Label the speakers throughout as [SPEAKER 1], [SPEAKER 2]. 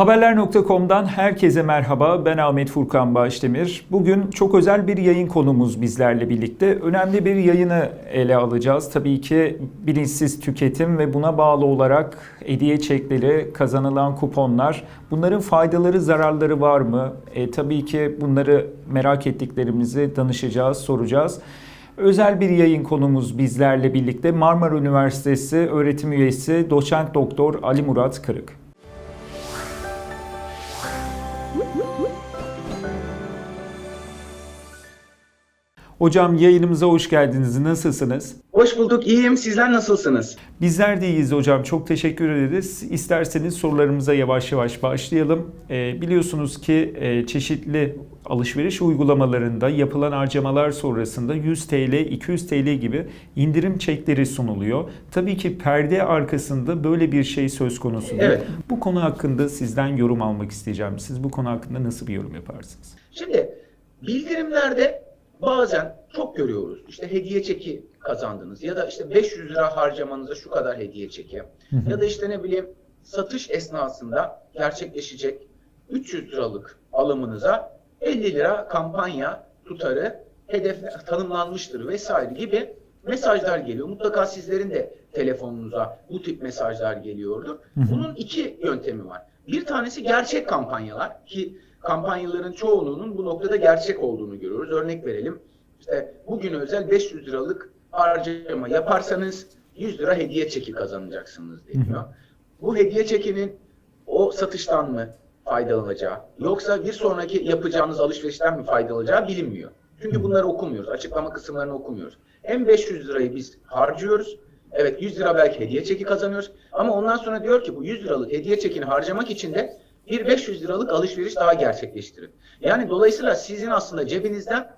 [SPEAKER 1] Haberler.com'dan herkese merhaba. Ben Ahmet Furkan Başdemir. Bugün çok özel bir yayın konumuz bizlerle birlikte. Önemli bir yayını ele alacağız. Tabii ki bilinçsiz tüketim ve buna bağlı olarak hediye çekleri, kazanılan kuponlar. Bunların faydaları, zararları var mı? E, tabii ki bunları merak ettiklerimizi danışacağız, soracağız. Özel bir yayın konumuz bizlerle birlikte Marmara Üniversitesi öğretim üyesi doçent doktor Ali Murat Kırık. Hocam yayınımıza hoş geldiniz. Nasılsınız?
[SPEAKER 2] Hoş bulduk, iyiyim. Sizler nasılsınız?
[SPEAKER 1] Bizler de iyiyiz hocam. Çok teşekkür ederiz. İsterseniz sorularımıza yavaş yavaş başlayalım. Ee, biliyorsunuz ki e, çeşitli alışveriş uygulamalarında yapılan harcamalar sonrasında 100 TL, 200 TL gibi indirim çekleri sunuluyor. Tabii ki perde arkasında böyle bir şey söz konusu.
[SPEAKER 2] Evet.
[SPEAKER 1] Bu konu hakkında sizden yorum almak isteyeceğim. Siz bu konu hakkında nasıl bir yorum yaparsınız?
[SPEAKER 2] Şimdi bildirimlerde bazen çok görüyoruz. İşte hediye çeki kazandınız ya da işte 500 lira harcamanıza şu kadar hediye çeki ya da işte ne bileyim satış esnasında gerçekleşecek 300 liralık alımınıza 50 lira kampanya tutarı hedef tanımlanmıştır vesaire gibi mesajlar geliyor. Mutlaka sizlerin de telefonunuza bu tip mesajlar geliyordur. Bunun iki yöntemi var. Bir tanesi gerçek kampanyalar ki kampanyaların çoğunluğunun bu noktada gerçek olduğunu görüyoruz. Örnek verelim. İşte bugün özel 500 liralık harcama yaparsanız 100 lira hediye çeki kazanacaksınız deniyor. Bu hediye çekinin o satıştan mı faydalanacağı yoksa bir sonraki yapacağınız alışverişten mi faydalanacağı bilinmiyor. Çünkü bunları okumuyoruz. Açıklama kısımlarını okumuyoruz. Hem 500 lirayı biz harcıyoruz. Evet 100 lira belki hediye çeki kazanıyoruz. Ama ondan sonra diyor ki bu 100 liralık hediye çekini harcamak için de bir 500 liralık alışveriş daha gerçekleştirin. Yani dolayısıyla sizin aslında cebinizden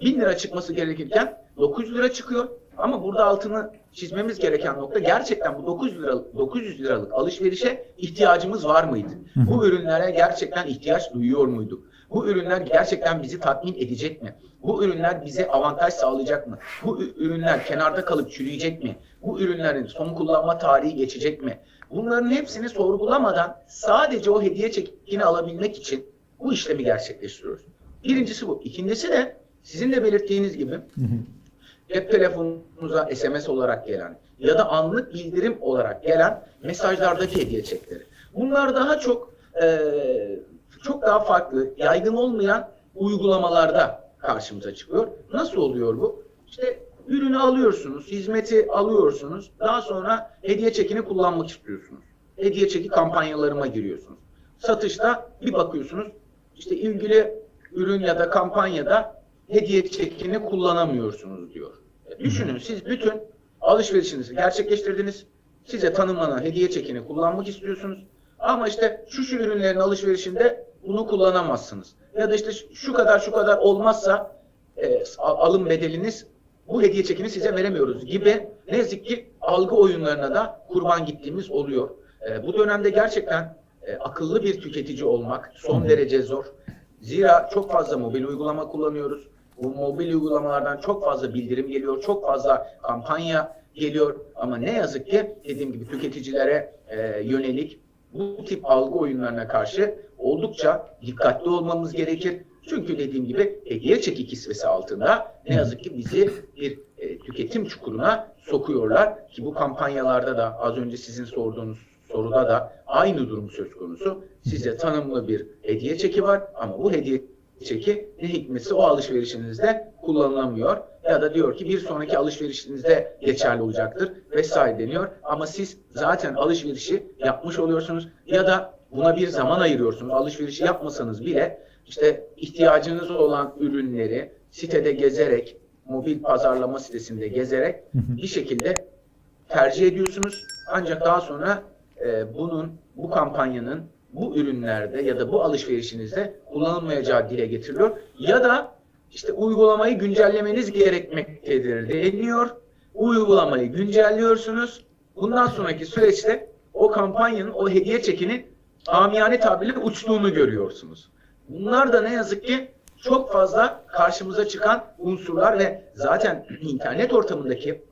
[SPEAKER 2] 1000 lira çıkması gerekirken 900 lira çıkıyor. Ama burada altını çizmemiz gereken nokta gerçekten bu 900 liralık 900 liralık alışverişe ihtiyacımız var mıydı? Bu ürünlere gerçekten ihtiyaç duyuyor muyduk? Bu ürünler gerçekten bizi tatmin edecek mi? Bu ürünler bize avantaj sağlayacak mı? Bu ürünler kenarda kalıp çürüyecek mi? Bu ürünlerin son kullanma tarihi geçecek mi? Bunların hepsini sorgulamadan sadece o hediye çekini alabilmek için bu işlemi gerçekleştiriyoruz. Birincisi bu. İkincisi de sizin de belirttiğiniz gibi cep telefonunuza SMS olarak gelen ya da anlık bildirim olarak gelen mesajlardaki hediye çekleri. Bunlar daha çok eee, çok daha farklı, yaygın olmayan uygulamalarda karşımıza çıkıyor. Nasıl oluyor bu? İşte ürünü alıyorsunuz, hizmeti alıyorsunuz. Daha sonra hediye çekini kullanmak istiyorsunuz. Hediye çeki kampanyalarıma giriyorsunuz. Satışta bir bakıyorsunuz işte ilgili ürün ya da kampanyada hediye çekini kullanamıyorsunuz diyor. E, Düşünün siz bütün alışverişinizi gerçekleştirdiniz. Size tanımlanan hediye çekini kullanmak istiyorsunuz. Ama işte şu şu ürünlerin alışverişinde bunu kullanamazsınız. Ya da işte şu kadar şu kadar olmazsa e, al- alım bedeliniz bu hediye çekini size veremiyoruz gibi ne yazık ki algı oyunlarına da kurban gittiğimiz oluyor. E, bu dönemde gerçekten e, akıllı bir tüketici olmak son derece zor. Zira çok fazla mobil uygulama kullanıyoruz. Bu mobil uygulamalardan çok fazla bildirim geliyor, çok fazla kampanya geliyor. Ama ne yazık ki dediğim gibi tüketicilere e, yönelik bu tip algı oyunlarına karşı oldukça dikkatli olmamız gerekir. Çünkü dediğim gibi hediye çeki kisvesi altında ne yazık ki bizi bir e, tüketim çukuruna sokuyorlar. Ki bu kampanyalarda da az önce sizin sorduğunuz soruda da aynı durum söz konusu. Size tanımlı bir hediye çeki var ama bu hediye çeki ne hikmetse o alışverişinizde kullanılamıyor. Ya da diyor ki bir sonraki alışverişinizde geçerli olacaktır vesaire deniyor. Ama siz zaten alışverişi yapmış oluyorsunuz ya da buna bir zaman ayırıyorsunuz. Alışverişi yapmasanız bile işte ihtiyacınız olan ürünleri sitede gezerek, mobil pazarlama sitesinde gezerek bir şekilde tercih ediyorsunuz. Ancak daha sonra e, bunun, bu kampanyanın bu ürünlerde ya da bu alışverişinizde kullanılmayacağı dile getiriliyor. Ya da işte uygulamayı güncellemeniz gerekmektedir deniyor. Uygulamayı güncelliyorsunuz. Bundan sonraki süreçte o kampanyanın, o hediye çekinin amiyane tabirle uçtuğunu görüyorsunuz. Bunlar da ne yazık ki çok fazla karşımıza çıkan unsurlar ve zaten internet ortamındaki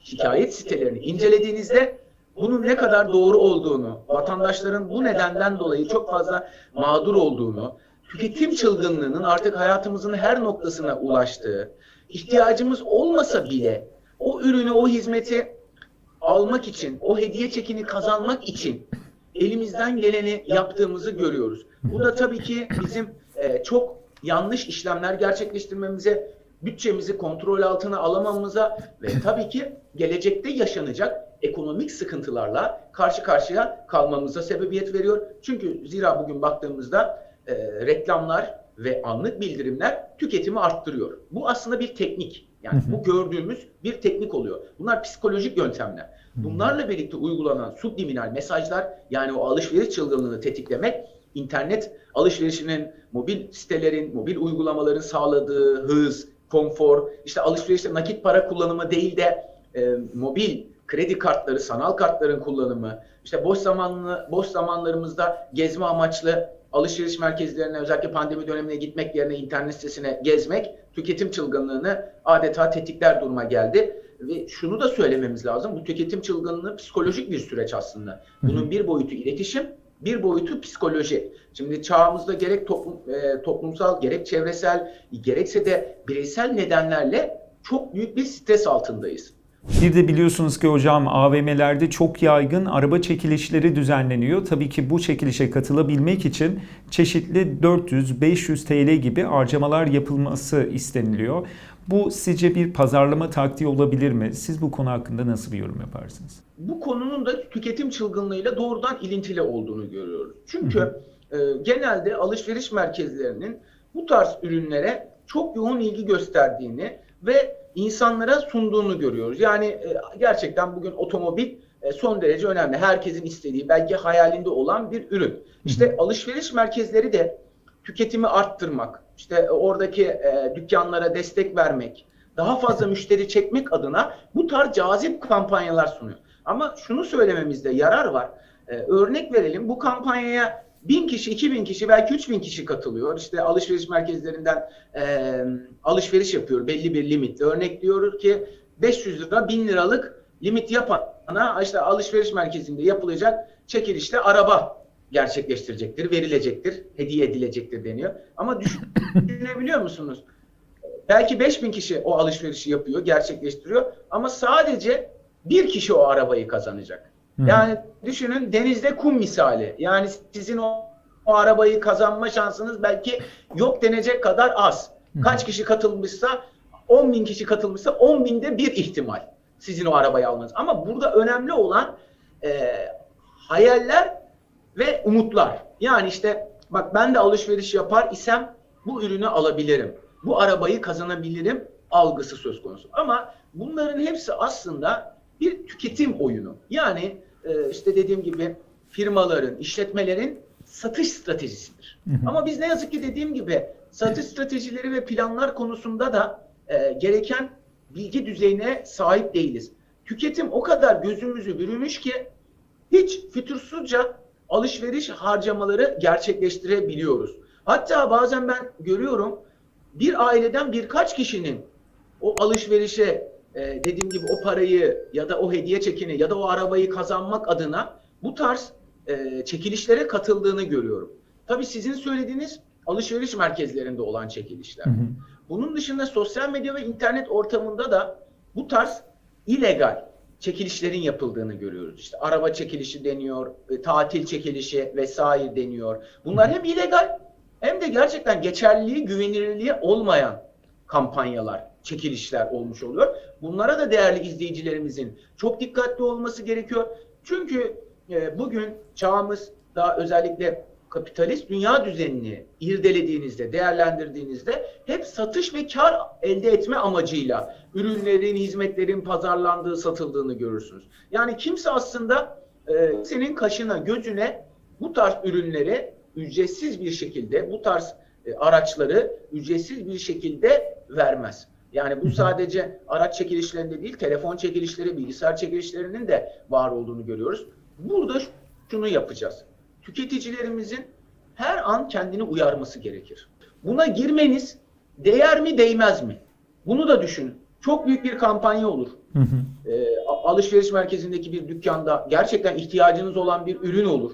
[SPEAKER 2] şikayet sitelerini incelediğinizde bunun ne kadar doğru olduğunu, vatandaşların bu nedenden dolayı çok fazla mağdur olduğunu, tüketim çılgınlığının artık hayatımızın her noktasına ulaştığı, ihtiyacımız olmasa bile o ürünü, o hizmeti almak için, o hediye çekini kazanmak için elimizden geleni yaptığımızı görüyoruz. Bu da tabii ki bizim e, çok yanlış işlemler gerçekleştirmemize, bütçemizi kontrol altına alamamıza ve tabii ki gelecekte yaşanacak ekonomik sıkıntılarla karşı karşıya kalmamıza sebebiyet veriyor. Çünkü zira bugün baktığımızda e, reklamlar ve anlık bildirimler tüketimi arttırıyor. Bu aslında bir teknik. Yani bu gördüğümüz bir teknik oluyor. Bunlar psikolojik yöntemler. Bunlarla birlikte uygulanan subliminal mesajlar yani o alışveriş çılgınlığını tetiklemek internet alışverişinin mobil sitelerin, mobil uygulamaların sağladığı hız, konfor, işte alışverişte nakit para kullanımı değil de e, mobil kredi kartları, sanal kartların kullanımı, işte boş zamanlı boş zamanlarımızda gezme amaçlı alışveriş merkezlerine özellikle pandemi dönemine gitmek yerine internet sitesine gezmek tüketim çılgınlığını adeta tetikler duruma geldi. Ve şunu da söylememiz lazım. Bu tüketim çılgınlığı psikolojik bir süreç aslında. Bunun bir boyutu iletişim, bir boyutu psikoloji. Şimdi çağımızda gerek toplum, e, toplumsal, gerek çevresel, gerekse de bireysel nedenlerle çok büyük bir stres altındayız.
[SPEAKER 1] Bir de biliyorsunuz ki hocam AVM'lerde çok yaygın araba çekilişleri düzenleniyor. Tabii ki bu çekilişe katılabilmek için çeşitli 400-500 TL gibi harcamalar yapılması isteniliyor. Bu sizce bir pazarlama taktiği olabilir mi? Siz bu konu hakkında nasıl bir yorum yaparsınız?
[SPEAKER 2] Bu konunun da tüketim çılgınlığıyla doğrudan ilintili olduğunu görüyoruz. Çünkü e, genelde alışveriş merkezlerinin bu tarz ürünlere çok yoğun ilgi gösterdiğini ve insanlara sunduğunu görüyoruz. Yani e, gerçekten bugün otomobil e, son derece önemli. Herkesin istediği, belki hayalinde olan bir ürün. İşte alışveriş merkezleri de tüketimi arttırmak, işte oradaki e, dükkanlara destek vermek, daha fazla müşteri çekmek adına bu tarz cazip kampanyalar sunuyor. Ama şunu söylememizde yarar var. E, örnek verelim bu kampanyaya 1000 kişi, 2000 kişi, belki 3000 kişi katılıyor. İşte alışveriş merkezlerinden e, alışveriş yapıyor belli bir limitle. Örnek diyoruz ki 500 lira, 1000 liralık limit yapana işte alışveriş merkezinde yapılacak çekilişte araba gerçekleştirecektir, verilecektir, hediye edilecektir deniyor. Ama düşünebiliyor musunuz? Belki 5000 kişi o alışverişi yapıyor, gerçekleştiriyor ama sadece bir kişi o arabayı kazanacak. Yani düşünün denizde kum misali. Yani sizin o, o arabayı kazanma şansınız belki yok denecek kadar az. Kaç kişi katılmışsa 10 bin kişi katılmışsa 10 binde bir ihtimal sizin o arabayı almanız. Ama burada önemli olan e, hayaller ve umutlar. Yani işte bak ben de alışveriş yapar isem bu ürünü alabilirim. Bu arabayı kazanabilirim algısı söz konusu. Ama bunların hepsi aslında bir tüketim oyunu. Yani e, işte dediğim gibi firmaların, işletmelerin satış stratejisidir. Ama biz ne yazık ki dediğim gibi satış stratejileri ve planlar konusunda da e, gereken bilgi düzeyine sahip değiliz. Tüketim o kadar gözümüzü bürümüş ki hiç fütursuzca alışveriş harcamaları gerçekleştirebiliyoruz. Hatta bazen ben görüyorum bir aileden birkaç kişinin o alışverişe e, dediğim gibi o parayı ya da o hediye çekini ya da o arabayı kazanmak adına bu tarz e, çekilişlere katıldığını görüyorum. Tabii sizin söylediğiniz alışveriş merkezlerinde olan çekilişler. Bunun dışında sosyal medya ve internet ortamında da bu tarz illegal çekilişlerin yapıldığını görüyoruz. İşte araba çekilişi deniyor, e, tatil çekilişi vesaire deniyor. Bunlar hem illegal hem de gerçekten geçerliliği, güvenilirliği olmayan kampanyalar, çekilişler olmuş oluyor. Bunlara da değerli izleyicilerimizin çok dikkatli olması gerekiyor. Çünkü e, bugün çağımız daha özellikle kapitalist dünya düzenini irdelediğinizde, değerlendirdiğinizde hep satış ve kar elde etme amacıyla ürünlerin, hizmetlerin pazarlandığı, satıldığını görürsünüz. Yani kimse aslında e, senin kaşına, gözüne bu tarz ürünleri ücretsiz bir şekilde, bu tarz e, araçları ücretsiz bir şekilde vermez. Yani bu sadece araç çekilişlerinde değil, telefon çekilişleri, bilgisayar çekilişlerinin de var olduğunu görüyoruz. Burada şunu yapacağız. Tüketicilerimizin her an kendini uyarması gerekir. Buna girmeniz değer mi değmez mi? Bunu da düşünün. çok büyük bir kampanya olur.
[SPEAKER 1] Hı hı.
[SPEAKER 2] E, alışveriş merkezindeki bir dükkanda gerçekten ihtiyacınız olan bir ürün olur.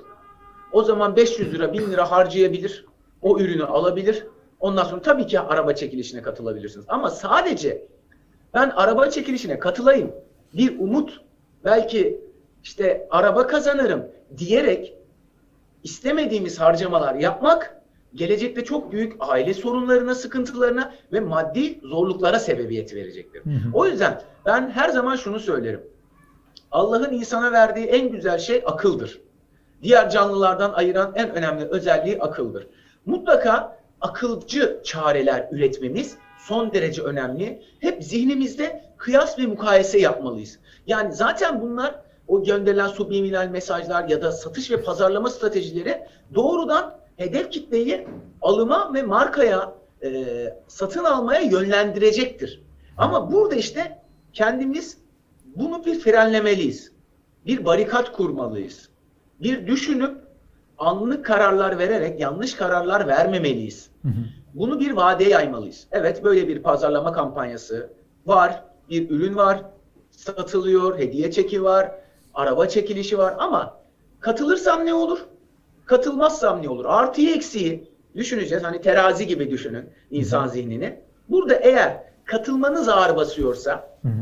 [SPEAKER 2] O zaman 500 lira, 1000 lira harcayabilir. O ürünü alabilir. Ondan sonra tabii ki araba çekilişine katılabilirsiniz. Ama sadece ben araba çekilişine katılayım. Bir umut belki işte araba kazanırım diyerek istemediğimiz harcamalar yapmak gelecekte çok büyük aile sorunlarına, sıkıntılarına ve maddi zorluklara sebebiyet verecektir.
[SPEAKER 1] Hı hı.
[SPEAKER 2] O yüzden ben her zaman şunu söylerim. Allah'ın insana verdiği en güzel şey akıldır. Diğer canlılardan ayıran en önemli özelliği akıldır. Mutlaka akılcı çareler üretmemiz son derece önemli. Hep zihnimizde kıyas ve mukayese yapmalıyız. Yani zaten bunlar o gönderilen subliminal mesajlar ya da satış ve pazarlama stratejileri doğrudan hedef kitleyi alıma ve markaya e, satın almaya yönlendirecektir. Ama burada işte kendimiz bunu bir frenlemeliyiz. Bir barikat kurmalıyız. Bir düşünüp anlık kararlar vererek yanlış kararlar vermemeliyiz.
[SPEAKER 1] Hı hı.
[SPEAKER 2] Bunu bir vadeye yaymalıyız. Evet böyle bir pazarlama kampanyası var. Bir ürün var. Satılıyor. Hediye çeki var. Araba çekilişi var ama katılırsam ne olur? Katılmazsam ne olur? Artıyı eksiği düşüneceğiz. Hani terazi gibi düşünün insan zihnini. Burada eğer katılmanız ağır basıyorsa
[SPEAKER 1] Hı hı.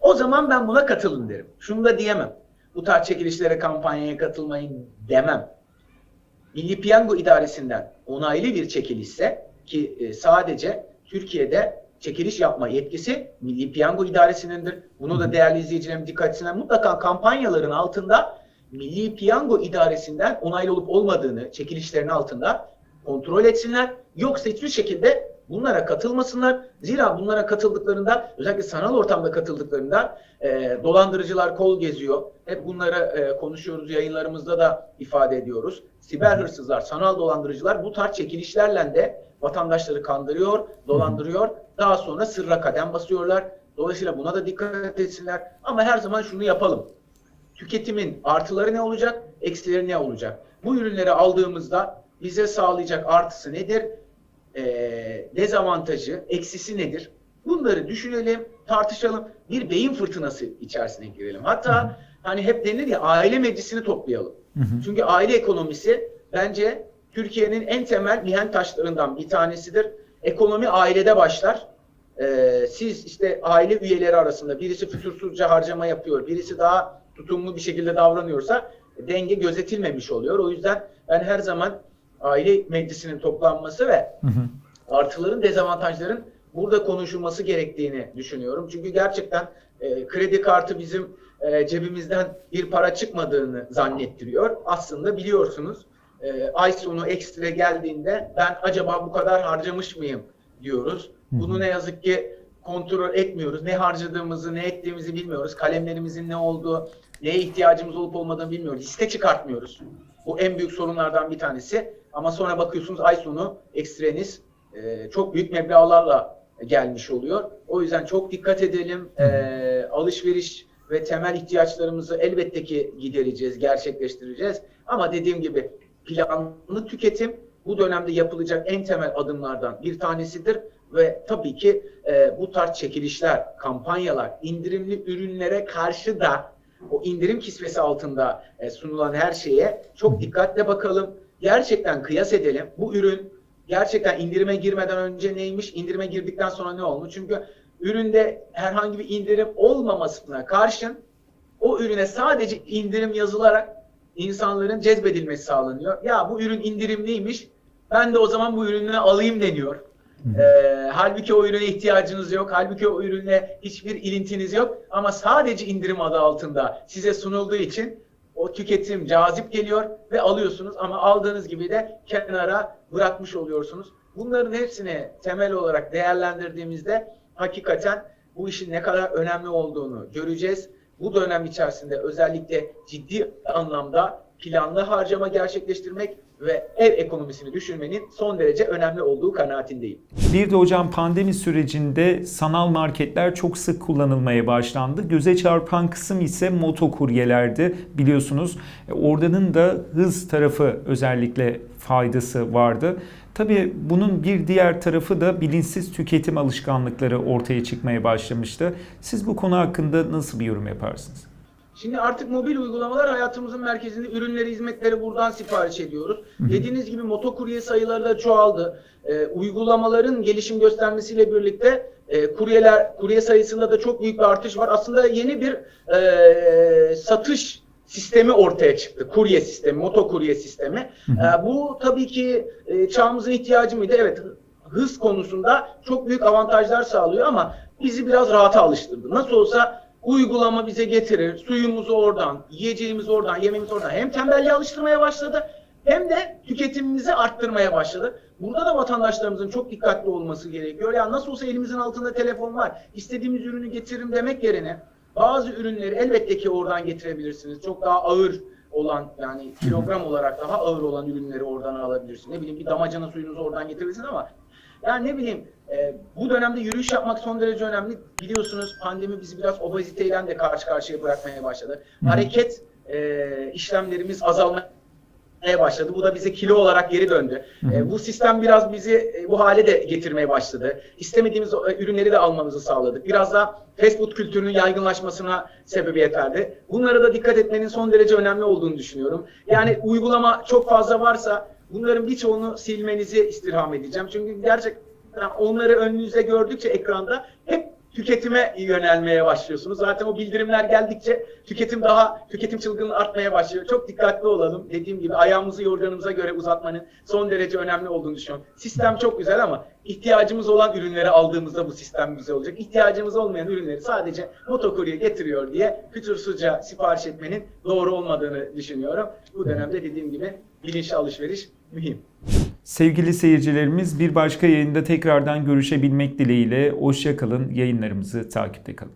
[SPEAKER 2] o zaman ben buna katılın derim. Şunu da diyemem. Bu tarz çekilişlere, kampanyaya katılmayın demem. Milli Piyango İdaresi'nden onaylı bir çekilişse ki e, sadece Türkiye'de çekiliş yapma yetkisi Milli Piyango İdaresi'nindir. Bunu da değerli izleyicilerim dikkat etsinler. Mutlaka kampanyaların altında Milli Piyango İdaresi'nden onaylı olup olmadığını çekilişlerin altında kontrol etsinler. Yoksa hiçbir şekilde bunlara katılmasınlar. Zira bunlara katıldıklarında özellikle sanal ortamda katıldıklarında e, dolandırıcılar kol geziyor. Hep bunları e, konuşuyoruz yayınlarımızda da ifade ediyoruz. Siber hırsızlar, sanal dolandırıcılar bu tarz çekilişlerle de vatandaşları kandırıyor, dolandırıyor. Daha sonra sırra kadem basıyorlar. Dolayısıyla buna da dikkat etsinler. Ama her zaman şunu yapalım. Tüketimin artıları ne olacak, eksileri ne olacak? Bu ürünleri aldığımızda bize sağlayacak artısı nedir? Ee, dezavantajı, eksisi nedir? Bunları düşünelim, tartışalım. Bir beyin fırtınası içerisine girelim. Hatta hani hep denir ya aile meclisini toplayalım.
[SPEAKER 1] Hı hı.
[SPEAKER 2] Çünkü aile ekonomisi bence Türkiye'nin en temel mihenk taşlarından bir tanesidir. Ekonomi ailede başlar. Ee, siz işte aile üyeleri arasında birisi fütursuzca harcama yapıyor, birisi daha tutumlu bir şekilde davranıyorsa denge gözetilmemiş oluyor. O yüzden ben her zaman aile meclisinin toplanması ve
[SPEAKER 1] Hı hı.
[SPEAKER 2] artıların, dezavantajların burada konuşulması gerektiğini düşünüyorum. Çünkü gerçekten e, kredi kartı bizim e, cebimizden bir para çıkmadığını zannettiriyor. Aslında biliyorsunuz e, ay sonu ekstra geldiğinde ben acaba bu kadar harcamış mıyım diyoruz. Bunu ne yazık ki kontrol etmiyoruz. Ne harcadığımızı, ne ettiğimizi bilmiyoruz. Kalemlerimizin ne olduğu, neye ihtiyacımız olup olmadığını bilmiyoruz. Liste çıkartmıyoruz. Bu en büyük sorunlardan bir tanesi. Ama sonra bakıyorsunuz ay sonu ekstreniz e, çok büyük meblağlarla gelmiş oluyor. O yüzden çok dikkat edelim. E, alışveriş ve temel ihtiyaçlarımızı elbette ki gidereceğiz, gerçekleştireceğiz. Ama dediğim gibi planlı tüketim bu dönemde yapılacak en temel adımlardan bir tanesidir ve tabii ki e, bu tarz çekilişler, kampanyalar, indirimli ürünlere karşı da o indirim kisvesi altında e, sunulan her şeye çok dikkatle bakalım. Gerçekten kıyas edelim. Bu ürün gerçekten indirime girmeden önce neymiş, indirime girdikten sonra ne olmuş? Çünkü üründe herhangi bir indirim olmamasına karşın o ürüne sadece indirim yazılarak insanların cezbedilmesi sağlanıyor. Ya bu ürün indirimliymiş. Ben de o zaman bu ürünü alayım deniyor. Ee, halbuki o ürüne ihtiyacınız yok. Halbuki o ürünle hiçbir ilintiniz yok. Ama sadece indirim adı altında size sunulduğu için o tüketim cazip geliyor ve alıyorsunuz ama aldığınız gibi de kenara bırakmış oluyorsunuz. Bunların hepsini temel olarak değerlendirdiğimizde hakikaten bu işin ne kadar önemli olduğunu göreceğiz. Bu dönem içerisinde özellikle ciddi anlamda planlı harcama gerçekleştirmek ve ev ekonomisini düşünmenin son derece önemli olduğu kanaatindeyim.
[SPEAKER 1] Bir de hocam pandemi sürecinde sanal marketler çok sık kullanılmaya başlandı. Göze çarpan kısım ise motokuryelerdi biliyorsunuz. E, Oradanın da hız tarafı özellikle faydası vardı. Tabii bunun bir diğer tarafı da bilinçsiz tüketim alışkanlıkları ortaya çıkmaya başlamıştı. Siz bu konu hakkında nasıl bir yorum yaparsınız?
[SPEAKER 2] Şimdi artık mobil uygulamalar hayatımızın merkezinde ürünleri, hizmetleri buradan sipariş ediyoruz. Dediğiniz gibi motokurye sayıları da çoğaldı. Ee, uygulamaların gelişim göstermesiyle birlikte e, kuryeler kurye sayısında da çok büyük bir artış var. Aslında yeni bir e, satış sistemi ortaya çıktı. Kurye sistemi, motokurye sistemi. Ee, bu tabii ki e, çağımızın ihtiyacı mıydı? Evet. Hız konusunda çok büyük avantajlar sağlıyor ama bizi biraz rahata alıştırdı. Nasıl olsa uygulama bize getirir. Suyumuzu oradan, yiyeceğimizi oradan, yemeğimizi oradan. Hem tembelliğe alıştırmaya başladı hem de tüketimimizi arttırmaya başladı. Burada da vatandaşlarımızın çok dikkatli olması gerekiyor. Ya nasıl olsa elimizin altında telefon var. İstediğimiz ürünü getiririm demek yerine bazı ürünleri elbette ki oradan getirebilirsiniz. Çok daha ağır olan yani kilogram olarak daha ağır olan ürünleri oradan alabilirsiniz. Ne bileyim bir damacana suyunuzu oradan getirebilirsiniz ama yani ne bileyim e, bu dönemde yürüyüş yapmak son derece önemli. Biliyorsunuz pandemi bizi biraz obeziteyle de karşı karşıya bırakmaya başladı. Hareket e, işlemlerimiz azalmaya başladı. Bu da bize kilo olarak geri döndü. E, bu sistem biraz bizi e, bu hale de getirmeye başladı. İstemediğimiz e, ürünleri de almamızı sağladık. Biraz da fast food kültürünün yaygınlaşmasına sebebiyet verdi. Bunlara da dikkat etmenin son derece önemli olduğunu düşünüyorum. Yani uygulama çok fazla varsa bunların birçoğunu silmenizi istirham edeceğim. Çünkü gerçekten onları önünüzde gördükçe ekranda hep tüketime yönelmeye başlıyorsunuz. Zaten o bildirimler geldikçe tüketim daha, tüketim çılgınlığı artmaya başlıyor. Çok dikkatli olalım. Dediğim gibi ayağımızı yorganımıza göre uzatmanın son derece önemli olduğunu düşünüyorum. Sistem çok güzel ama ihtiyacımız olan ürünleri aldığımızda bu sistem güzel olacak. İhtiyacımız olmayan ürünleri sadece motokurye getiriyor diye fütursuzca sipariş etmenin doğru olmadığını düşünüyorum. Bu dönemde dediğim gibi bilinçli alışveriş mühim.
[SPEAKER 1] Sevgili seyircilerimiz bir başka yayında tekrardan görüşebilmek dileğiyle hoşça kalın. Yayınlarımızı takipte kalın.